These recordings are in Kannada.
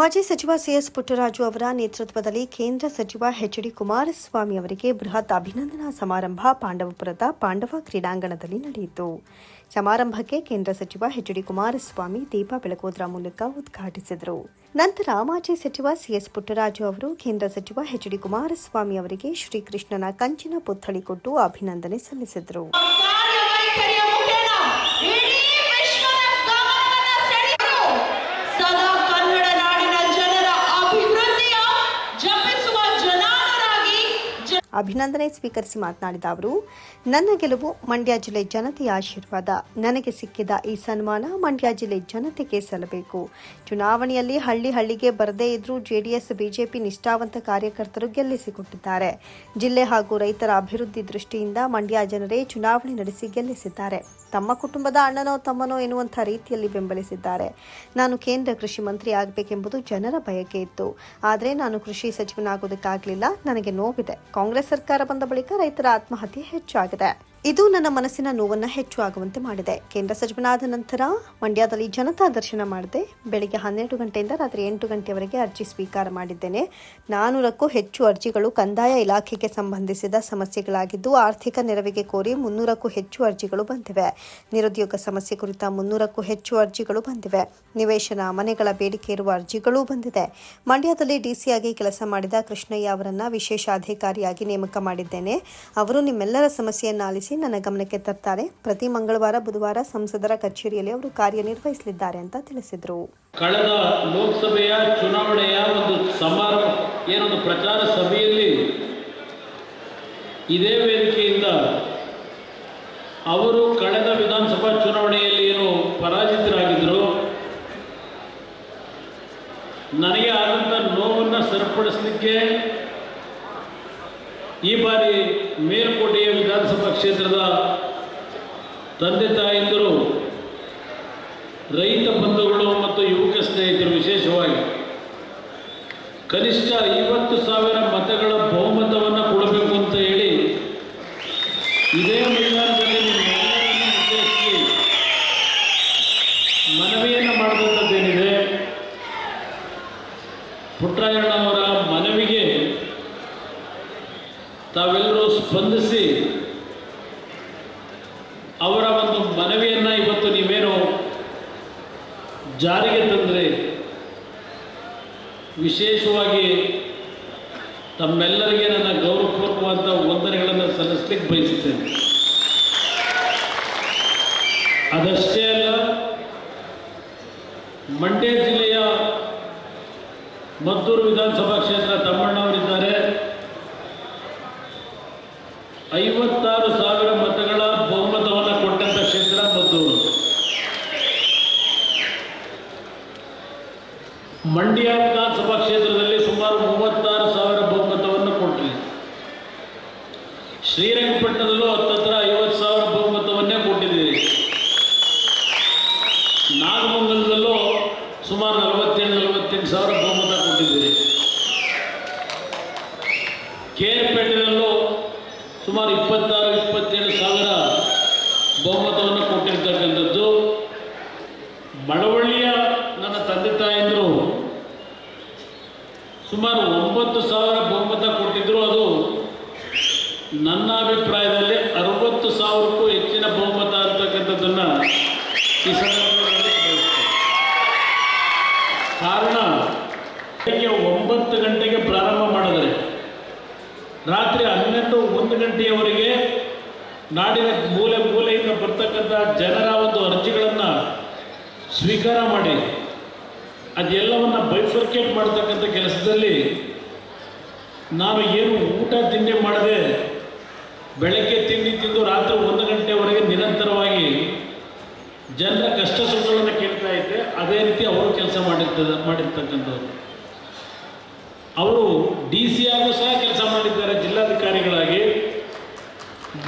ಮಾಜಿ ಸಚಿವ ಸಿಎಸ್ ಪುಟ್ಟರಾಜು ಅವರ ನೇತೃತ್ವದಲ್ಲಿ ಕೇಂದ್ರ ಸಚಿವ ಎಚ್ ಡಿ ಕುಮಾರಸ್ವಾಮಿ ಅವರಿಗೆ ಬೃಹತ್ ಅಭಿನಂದನಾ ಸಮಾರಂಭ ಪಾಂಡವಪುರದ ಪಾಂಡವ ಕ್ರೀಡಾಂಗಣದಲ್ಲಿ ನಡೆಯಿತು. ಸಮಾರಂಭಕ್ಕೆ ಕೇಂದ್ರ ಸಚಿವ ಎಚ್ ಡಿ ಕುಮಾರಸ್ವಾಮಿ ದೀಪ ಬೆಳಗೋದ್ರ ಮೂಲಕ ಉದ್ಘಾಟಿಸಿದರು. ನಂತರ ಮಾಜಿ ಸಚಿವ ಸಿಎಸ್ ಪುಟ್ಟರಾಜು ಅವರು ಕೇಂದ್ರ ಸಚಿವ ಎಚ್ ಡಿ ಕುಮಾರಸ್ವಾಮಿ ಅವರಿಗೆ ಶ್ರೀಕೃಷ್ಣನ ಕಂಚಿನ ಪುತ್ಥಳಿ ಕೊಟ್ಟು ಅಭಿನಂದನೆ ಸಲ್ಲಿಸಿದರು. ಅಭಿನಂದನೆ ಸ್ವೀಕರಿಸಿ ಮಾತನಾಡಿದ ಅವರು, ನನ್ನ ಗೆಲುವು ಮಂಡ್ಯ ಜಿಲ್ಲೆ ಜನತೆಯ ಆಶೀರ್ವಾದ. ನನಗೆ ಸಿಕ್ಕಿದ ಈ ಸನ್ಮಾನ ಮಂಡ್ಯ ಜಿಲ್ಲೆ ಜನತೆಗೆ ಸಲ್ಲಬೇಕು. ಚುನಾವಣೆಯಲ್ಲಿ ಹಳ್ಳಿ ಹಳ್ಳಿಗೆ ಬರದೇ ಇದ್ರೂ ಜೆಡಿಎಸ್, ಬಿಜೆಪಿ ನಿಷ್ಠಾವಂತ ಕಾರ್ಯಕರ್ತರು ಗೆಲ್ಲಿಸಿಕೊಟ್ಟಿದ್ದಾರೆ. ಜಿಲ್ಲೆ ಹಾಗೂ ರೈತರ ಅಭಿವೃದ್ಧಿ ದೃಷ್ಟಿಯಿಂದ ಮಂಡ್ಯ ಜನರೇ ಚುನಾವಣೆ ನಡೆಸಿ ಗೆಲ್ಲಿಸಿದ್ದಾರೆ. ತಮ್ಮ ಕುಟುಂಬದ ಅಣ್ಣನೋ ತಮ್ಮನೋ ಎನ್ನುವಂಥ ರೀತಿಯಲ್ಲಿ ಬೆಂಬಲಿಸಿದ್ದಾರೆ. ನಾನು ಕೇಂದ್ರ ಕೃಷಿ ಮಂತ್ರಿ ಆಗಬೇಕೆಂಬುದು ಜನರ ಬಯಕೆ ಇತ್ತು. ಆದರೆ ನಾನು ಕೃಷಿ ಸಚಿವನಾಗೋದಕ್ಕಾಗಲಿಲ್ಲ. ನನಗೆ ನೋವಿದೆ. ಕಾಂಗ್ರೆಸ್ ಸರ್ಕಾರ ಬಂದ ಬಳಿಕ ರೈತರ ಆತ್ಮಹತ್ಯೆ ಹೆಚ್ಚಾಗಿದೆ. ಇದು ನನ್ನ ಮನಸ್ಸಿನ ನೋವನ್ನು ಹೆಚ್ಚು ಆಗುವಂತೆ ಮಾಡಿದೆ. ಕೇಂದ್ರ ಸಚಿವನಾದ ನಂತರ ಮಂಡ್ಯದಲ್ಲಿ ಜನತಾ ದರ್ಶನ ಮಾಡಿದೆ ಬೆಳಿಗ್ಗೆ ಹನ್ನೆರಡು ಗಂಟೆಯಿಂದ ರಾತ್ರಿ ಎಂಟು ಗಂಟೆಯವರೆಗೆ ಅರ್ಜಿ ಸ್ವೀಕಾರ ಮಾಡಿದ್ದೇನೆ. ನಾನೂರಕ್ಕೂ ಹೆಚ್ಚು ಅರ್ಜಿಗಳು ಕಂದಾಯ ಇಲಾಖೆಗೆ ಸಂಬಂಧಿಸಿದ ಸಮಸ್ಯೆಗಳಾಗಿದ್ದು ಆರ್ಥಿಕ ನೆರವಿಗೆ ಕೋರಿ ಮುನ್ನೂರಕ್ಕೂ ಹೆಚ್ಚು ಅರ್ಜಿಗಳು ಬಂದಿವೆ. ನಿರುದ್ಯೋಗ ಸಮಸ್ಯೆ ಕುರಿತ ಮುನ್ನೂರಕ್ಕೂ ಹೆಚ್ಚು ಅರ್ಜಿಗಳು ಬಂದಿವೆ. ನಿವೇಶನ, ಮನೆಗಳ ಬೇಡಿಕೆ ಇರುವ ಅರ್ಜಿಗಳೂ ಬಂದಿದೆ. ಮಂಡ್ಯದಲ್ಲಿ ಡಿಸಿಯಾಗಿ ಕೆಲಸ ಮಾಡಿದ ಕೃಷ್ಣಯ್ಯ ಅವರನ್ನು ವಿಶೇಷ ಅಧಿಕಾರಿಯಾಗಿ ನೇಮಕ ಮಾಡಿದ್ದೇನೆ. ಅವರು ನಿಮ್ಮೆಲ್ಲರ ಸಮಸ್ಯೆಯನ್ನು ಆಲಿಸಿ ನನ್ನ ಗಮನಕ್ಕೆ ತರ್ತಾರೆ. ಪ್ರತಿ ಮಂಗಳವಾರ, ಬುಧವಾರ ಸಂಸದರ ಕಚೇರಿಯಲ್ಲಿ ಅವರು ಕಾರ್ಯನಿರ್ವಹಿಸಲಿದ್ದಾರೆ ಅಂತ ತಿಳಿಸಿದರು. ಕಳೆದ ಲೋಕಸಭೆಯ ಚುನಾವಣೆಯ ಒಂದು ಸಮಾರಂಭ, ಏನೊಂದು ಪ್ರಚಾರ ಸಭೆಯಲ್ಲಿ ಇದೇ ವೇದಿಕೆಯಿಂದ ಅವರು ಕಳೆದ ವಿಧಾನಸಭಾ ಚುನಾವಣೆಯಲ್ಲಿ ಏನು ಪರಾಜಿತರಾಗಿದ್ದರು ನನಗೆ ಆದಂತ ನೋವನ್ನು ಸರಿಪಡಿಸಲಿಕ್ಕೆ ಈ ಬಾರಿ ಮೇಲ್ಕೋಟೆಯ ಕ್ಷೇತ್ರದ ತಂದೆ ತಾಯಿಂದರು, ರೈತ ಬಂಧುಗಳು ಮತ್ತು ಯುವಕ ಸ್ನೇಹಿತರು ವಿಶೇಷವಾಗಿ ಕನಿಷ್ಠ ಐವತ್ತು ಸಾವಿರ ಮತಗಳ ಬಹುಮತವನ್ನು ಕೊಡಬೇಕು ಅಂತ ಹೇಳಿ ಇದೇ ಮೈದಾನದಲ್ಲಿ ಉದ್ದೇಶಿಸಿ ಮನವಿಯನ್ನು ಮಾಡಿದಂಥದ್ದೇನಿದೆ ಪುಟ್ಟರಾಯಣ್ಣವರ ಮನವಿಗೆ ತಾವೆಲ್ಲರೂ ಸ್ಪಂದಿಸಿ ಅವರ ಒಂದು ಮನವಿಯನ್ನು ಇವತ್ತು ನೀವೇನು ಜಾರಿಗೆ ತಂದರೆ ವಿಶೇಷವಾಗಿ ತಮ್ಮೆಲ್ಲರಿಗೆ ನನ್ನ ಗೌರವಪೂರ್ವವಾದ ವಂದನೆಗಳನ್ನು ಸಲ್ಲಿಸಲಿಕ್ಕೆ ಬಯಸುತ್ತೇನೆ. ಅದಷ್ಟೇ ಅಲ್ಲ, ಮಂಡ್ಯ ಜಿಲ್ಲೆಯ ಮದ್ದೂರು ವಿಧಾನಸಭಾ ಕ್ಷೇತ್ರ ತಮ್ಮಣ್ಣವರಿದ್ದಾರೆ. ಐವತ್ತಾರು ಸಾವಿರ ಮತಗಳ ಬಹುಮತವನ್ನು ಕೊಟ್ಟಂಥ ಕ್ಷೇತ್ರ ಮದ್ದೂರು ಮಂಡ್ಯ ವಿಧಾನಸಭಾ ಕ್ಷೇತ್ರದಲ್ಲಿ ಸುಮಾರು ಮೂವತ್ತಾರು ಸಾವಿರ ಬಹುಮತವನ್ನು ಕೊಟ್ಟರು ಶ್ರೀರಂಗಪಟ್ಟಣದಲ್ಲೂ ಹತ್ತತ್ರ ಐವತ್ತು ಸಾವಿರ ಬಹುಮತವನ್ನೇ ಕೊಟ್ಟಿದ್ದೀರಿ. ನಾಗಮಂಗಲದಲ್ಲೂ ಸುಮಾರು ನಲವತ್ತೇಳು ನಲವತ್ತೆಂಟು ಸಾವಿರ ಬಹುಮತ ಕೊಟ್ಟಿದ್ದೀರಿ. ಕೇರ್ಪೇಟೆಯಲ್ಲೂ ಸುಮಾರು ಇಪ್ಪತ್ತಾರು, ಇಪ್ಪತ್ತೇಳು ಸಾವಿರ ಬಹುಮತವನ್ನು ಕೊಟ್ಟಿರ್ತಕ್ಕಂಥದ್ದು. ಮಳವಳ್ಳಿಯ ನನ್ನ ತಂದೆ ತಾಯಂದರು ಸುಮಾರು ಒಂಬತ್ತು ಸಾವಿರ ಬಹುಮತ ಕೊಟ್ಟಿದ್ದರು ಅದು ನನ್ನ ಅಭಿಪ್ರಾಯದಲ್ಲಿ ಅರವತ್ತು ಸಾವಿರಕ್ಕೂ ಹೆಚ್ಚಿನ ಬಹುಮತ ಅಂತಕ್ಕಂಥದ್ದನ್ನು ಈ ಸಂದರ್ಭದಲ್ಲಿ ಕಾರಣ, ಬೆಳಗ್ಗೆ ಒಂಬತ್ತು ಗಂಟೆಗೆ ಪ್ರಾರಂಭ ಮಾಡಿದರೆ, ರಾತ್ರಿ ಹನ್ನೆರಡು ಒಂದು ಗಂಟೆಯವರೆಗೆ ನಾಡಿನ ಮೂಲೆ ಮೂಲೆಯಿಂದ ಬರ್ತಕ್ಕಂಥ ಜನರ ಒಂದು ಅರ್ಜಿಗಳನ್ನು ಸ್ವೀಕಾರ ಮಾಡಿ, ಅದೆಲ್ಲವನ್ನು ಬೈಫರ್ಕೇಟ್ ಮಾಡ್ತಕ್ಕಂಥ ಕೆಲಸದಲ್ಲಿ ನಾನು ಏನು ಊಟ, ತಿಂಡಿ ಮಾಡದೆ ಬೆಳಗ್ಗೆ ತಿಂಡಿ ತಿಂದು ರಾತ್ರಿ ಒಂದು ಗಂಟೆವರೆಗೆ ನಿರಂತರವಾಗಿ ಜನರ ಕಷ್ಟ ಸುಖಗಳನ್ನು ಕೇಳ್ತಾ ಇದ್ದೆ ಅದೇ ರೀತಿ ಅವರು ಕೆಲಸ ಮಾಡಿರ್ತದ, ಮಾಡಿರ್ತಕ್ಕಂಥವ್ರು. ಅವರು ಡಿ ಸಿ ಆಗು ಸಹ ಕೆಲಸ ಮಾಡಿದ್ದಾರೆ, ಜಿಲ್ಲಾಧಿಕಾರಿಗಳಾಗಿ.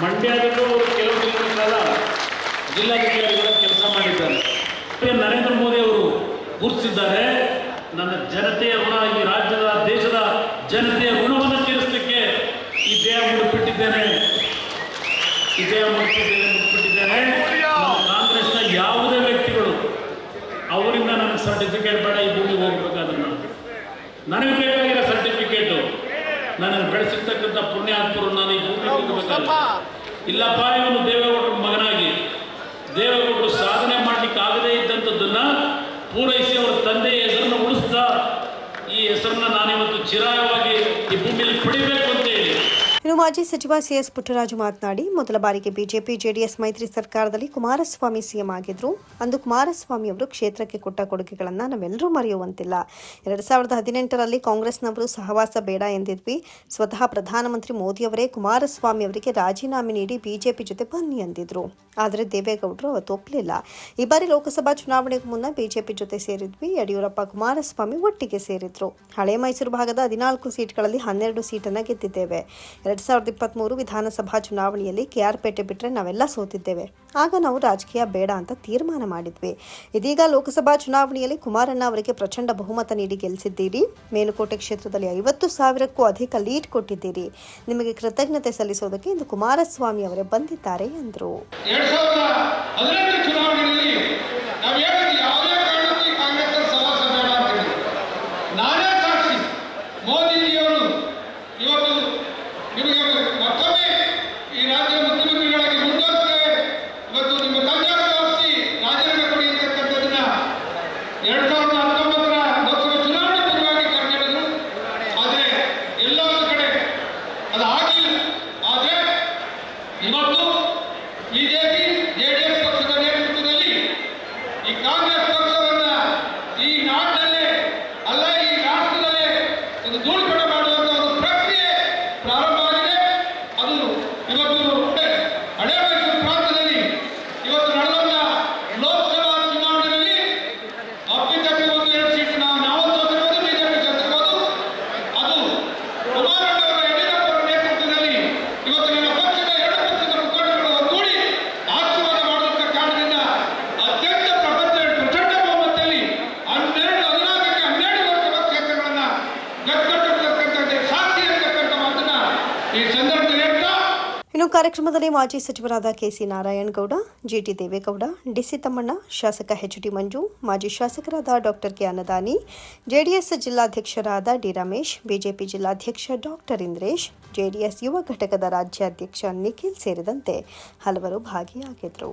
ಮಂಡ್ಯದಲ್ಲೂ ಅವರು ಕೆಲವು ದಿನಗಳ ಕಾಲ ಜಿಲ್ಲಾಧಿಕಾರಿಗಳ ಕೆಲಸ ಮಾಡಿದ್ದಾರೆ. ನರೇಂದ್ರ ಮೋದಿ ಅವರು ಗುರುತಿಸಿದ್ದಾರೆ, ನನ್ನ ಜನತೆಯ ಋಣ ಈ ರಾಜ್ಯದ ದೇಶದ ಮುಡಿಪಿಟ್ಟಿದ್ದೇನೆ ನಮ್ಮ ಕಾಂಗ್ರೆಸ್ನ ಯಾವುದೇ ವ್ಯಕ್ತಿಗಳು ಅವರಿಂದ ನನಗೆ ಸರ್ಟಿಫಿಕೇಟ್ ಬೇಡ, ಈ ಭೂಮಿ ಹೋಗ್ಬೇಕಾದ್ರೆ ನಾನು. ನನಗೆ ಬೇಕಾಗಿರೋ ಸರ್ಟಿಫಿಕೇಟು ನನಗೆ ಬೆಳೆಸಿರ್ತಕ್ಕಂಥ ಪುಣ್ಯಾತ್ಮರು ನಾನು ಈ ಭೂಮಿ ಹೋಗ್ಬೇಕಲ್ಲ ಇಲ್ಲಪ್ಪ, ಇವನು ದೇವೇಗೌಡರ ಮಗನಾಗಿ. ದೇವೇಗೌಡರು ಸಾಧನೆ ಮಾಡಲಿಕ್ಕೆ ಆಗದೇ ಇದ್ದಂಥದ್ದನ್ನ ಪೂರೈಸಿ ಅವರ ತಂದೆಯ ಹೆಸರನ್ನು ಉಳಿಸ್ತಾ ಈ ಹೆಸರನ್ನ ನಾನಿವತ್ತು ಚಿರಾಯವಾಗಿ ಈ ಭೂಮಿಯಲ್ಲಿ ಪಡಿಬೇಕು. ಇನ್ನು ಮಾಜಿ ಸಚಿವ ಸಿಎಸ್ ಪುಟ್ಟರಾಜು ಮಾತನಾಡಿ, ಮೊದಲ ಬಾರಿಗೆ ಬಿಜೆಪಿ, ಜೆಡಿಎಸ್ ಮೈತ್ರಿ ಸರ್ಕಾರದಲ್ಲಿ ಕುಮಾರಸ್ವಾಮಿ ಸಿಎಂ ಆಗಿದ್ರು. ಅಂದು ಕುಮಾರಸ್ವಾಮಿ ಅವರು ಕ್ಷೇತ್ರಕ್ಕೆ ಕೊಟ್ಟ ಕೊಡುಗೆಗಳನ್ನು ನಾವೆಲ್ಲರೂ ಮರೆಯುವಂತಿಲ್ಲ. ಎರಡ್ ಸಾವಿರದ ಹದಿನೆಂಟರಲ್ಲಿ ಕಾಂಗ್ರೆಸ್ನವರು ಸಹವಾಸ ಬೇಡ ಎಂದಿದ್ವಿ. ಸ್ವತಃ ಪ್ರಧಾನಮಂತ್ರಿ ಮೋದಿಯವರೇ ಕುಮಾರಸ್ವಾಮಿ ಅವರಿಗೆ ರಾಜೀನಾಮೆ ನೀಡಿ ಬಿಜೆಪಿ ಜೊತೆ ಬನ್ನಿ ಅಂದಿದ್ರು ಆದರೆ ದೇವೇಗೌಡರು ಅವತ್ತು ಒಪ್ಪಲಿಲ್ಲ ಈ ಬಾರಿ ಲೋಕಸಭಾ ಚುನಾವಣೆಗೆ ಮುನ್ನ ಬಿಜೆಪಿ ಜೊತೆ ಸೇರಿದ್ವಿ, ಯಡಿಯೂರಪ್ಪ, ಕುಮಾರಸ್ವಾಮಿ ಒಟ್ಟಿಗೆ ಸೇರಿದ್ರು. ಹಳೆ ಮೈಸೂರು ಭಾಗದ ಹದಿನಾಲ್ಕು ಸೀಟ್ಗಳಲ್ಲಿ ಹನ್ನೆರಡು ಸೀಟನ್ನು ಗೆದ್ದಿದ್ದೇವೆ. ಎರಡ್ ಸಾವಿರದ ಇಪ್ಪತ್ತ್ಮೂರು ವಿಧಾನಸಭಾ ಚುನಾವಣೆಯಲ್ಲಿ ಕೆಆರ್ಪೇಟೆ ಬಿಟ್ಟರೆ ನಾವೆಲ್ಲ ಸೋತಿದ್ದೇವೆ. ಆಗ ನಾವು ರಾಜಕೀಯ ಬೇಡ ಅಂತ ತೀರ್ಮಾನ ಮಾಡಿದ್ವಿ. ಇದೀಗ ಲೋಕಸಭಾ ಚುನಾವಣೆಯಲ್ಲಿ ಕುಮಾರಣ್ಣ ಅವರಿಗೆ ಪ್ರಚಂಡ ಬಹುಮತ ನೀಡಿ ಗೆಲ್ಲಿಸಿದ್ದೀರಿ ಮೇಲುಕೋಟೆ ಕ್ಷೇತ್ರದಲ್ಲಿ ಐವತ್ತು ಸಾವಿರಕ್ಕೂ ಅಧಿಕ ಲೀಡ್ ಕೊಟ್ಟಿದ್ದೀರಿ. ನಿಮಗೆ ಕೃತಜ್ಞತೆ ಸಲ್ಲಿಸೋದಕ್ಕೆ ಇಂದು ಕುಮಾರಸ್ವಾಮಿ ಅವರೇ ಬಂದಿದ್ದಾರೆ ಎಂದರು ಎರಡ್ ಸಾವಿರದ ಹದಿನೆಂಟು ಚುನಾವಣೆಯಲ್ಲಿ ನಾವು ಹೇಳಿದ್ವಿ ಯಾವುದೇ ಕಾರಣಕ್ಕೂ ಈ ಕಾಂಗ್ರೆಸ್ ಸಹವಾಸ ಬೇಡ ಅಂತ ಹೇಳಿ ನಾನೇ ಸಾಕ್ಷಿ ಮೋದಿಜಿಯವರು ಇವತ್ತು ನಿಮಗೆ ಮತ್ತೊಮ್ಮೆ ಈ ರಾಜ್ಯ ಮುಖ್ಯಮಂತ್ರಿಗಳಾಗಿ ಮುಂದುವರಿಸ್ತೇವೆ ಇವತ್ತು ನಿಮ್ಮ ತಂದೆ ತೋರಿಸಿ ರಾಜೀನಾಮೆ ಕೊಡಿ ಅಂತಕ್ಕಂಥದ್ದನ್ನ ಎರಡ್ ಸಾವಿರದ ಹತ್ತೊಂಬತ್ತರ ಲೋಕಸಭಾ ಚುನಾವಣೆ ಪೂರ್ವವಾಗಿ ಕರೆದಿಡಿದ್ರು ಆದರೆ ಎಲ್ಲ ಒಂದು ಕಡೆ ಅದು ಆಗಲಿಲ್ಲ ಆದರೆ ಇವತ್ತು ಬಿಜೆಪಿ ಜೆಡಿಎಸ್ ಪಕ್ಷದ ನೇತೃತ್ವದಲ್ಲಿ ಈ ನಾಡಿನಲ್ಲೇ ಅಲ್ಲ ಈ ರಾಷ್ಟ್ರದಲ್ಲೇ ಒಂದು ಪ್ರಕ್ರಿಯೆ ಪ್ರಾರಂಭ ಆಗಿದೆ ಅದು ಇವತ್ತು ಹಳೆ ಮೈಸೂರು ಪ್ರಾಂತದಲ್ಲಿ ಇವತ್ತು ನಡೆದಂತ ಲೋಕಸಭಾ ಚುನಾವಣೆಯಲ್ಲಿ ಅಪ್ಪಿತಪ್ಪಿ ಒಂದು ಎರಡು ಸೀಟು ನಾವು ನಾವು ಸೋತಿರ್ಬೋದು ಬಿಜೆಪಿ ಸೋತಿರ್ಬೋದು ಅದು ಕುಮಾರಣ್ಣ ಅವರ ಯಡಿಯೂರಪ್ಪ ಅವರ ನೇತೃತ್ವದಲ್ಲಿ ಇವತ್ತು ನನ್ನ ಪಕ್ಷದ ಎರಡು ಪಕ್ಷದ ಮುಖಂಡರು ಒಗ್ಗೂಡಿ ಆಶೀರ್ವಾದ ಮಾಡುವಂತ ಕಾರಣದಿಂದ ಅತ್ಯಂತ ಪ್ರಬಂಧ ಪ್ರಚಂಡ ಬಹುಮತದಲ್ಲಿ ಹನ್ನೆರಡು ಹದಿನಾಲ್ಕಕ್ಕೆ ಹನ್ನೆರಡು ಲೋಕಸಭಾ ಕ್ಷೇತ್ರಗಳನ್ನ ಗೆದ್ದುಕೊಂಡಿರ್ತಕ್ಕಂಥದ್ದೇ ಸಾಕ್ಷಿ ಅಂತಕ್ಕಂಥ ಮಾತನ್ನ ಈ ಸಂದರ್ಭದಲ್ಲಿ ಹೇಳ್ತಾ ಇನ್ನು ಕಾರ್ಯಕ್ರಮದಲ್ಲಿ ಮಾಜಿ ಸಚಿವರಾದ KC Narayanagowda, GT Devegowda, DC Thammanna, ಶಾಸಕ ಎಚ್ ಡಿ ಮಂಜು, ಮಾಜಿ ಶಾಸಕರಾದ ಡಾಕ್ಟರ್ ಕೆ ಅನ್ನದಾನಿ, ಜೆಡಿಎಸ್ ಜಿಲ್ಲಾಧ್ಯಕ್ಷರಾದ ಡಿ ರಮೇಶ್, ಬಿಜೆಪಿ ಜಿಲ್ಲಾಧ್ಯಕ್ಷ ಡಾಕ್ಟರ್ ಇಂದ್ರೇಶ್, ಜೆಡಿಎಸ್ ಯುವ ಘಟಕದ ರಾಜ್ಯಾಧ್ಯಕ್ಷ ನಿಖಿಲ್ ಸೇರಿದಂತೆ ಹಲವರು ಭಾಗಿಯಾಗಿದ್ದರು.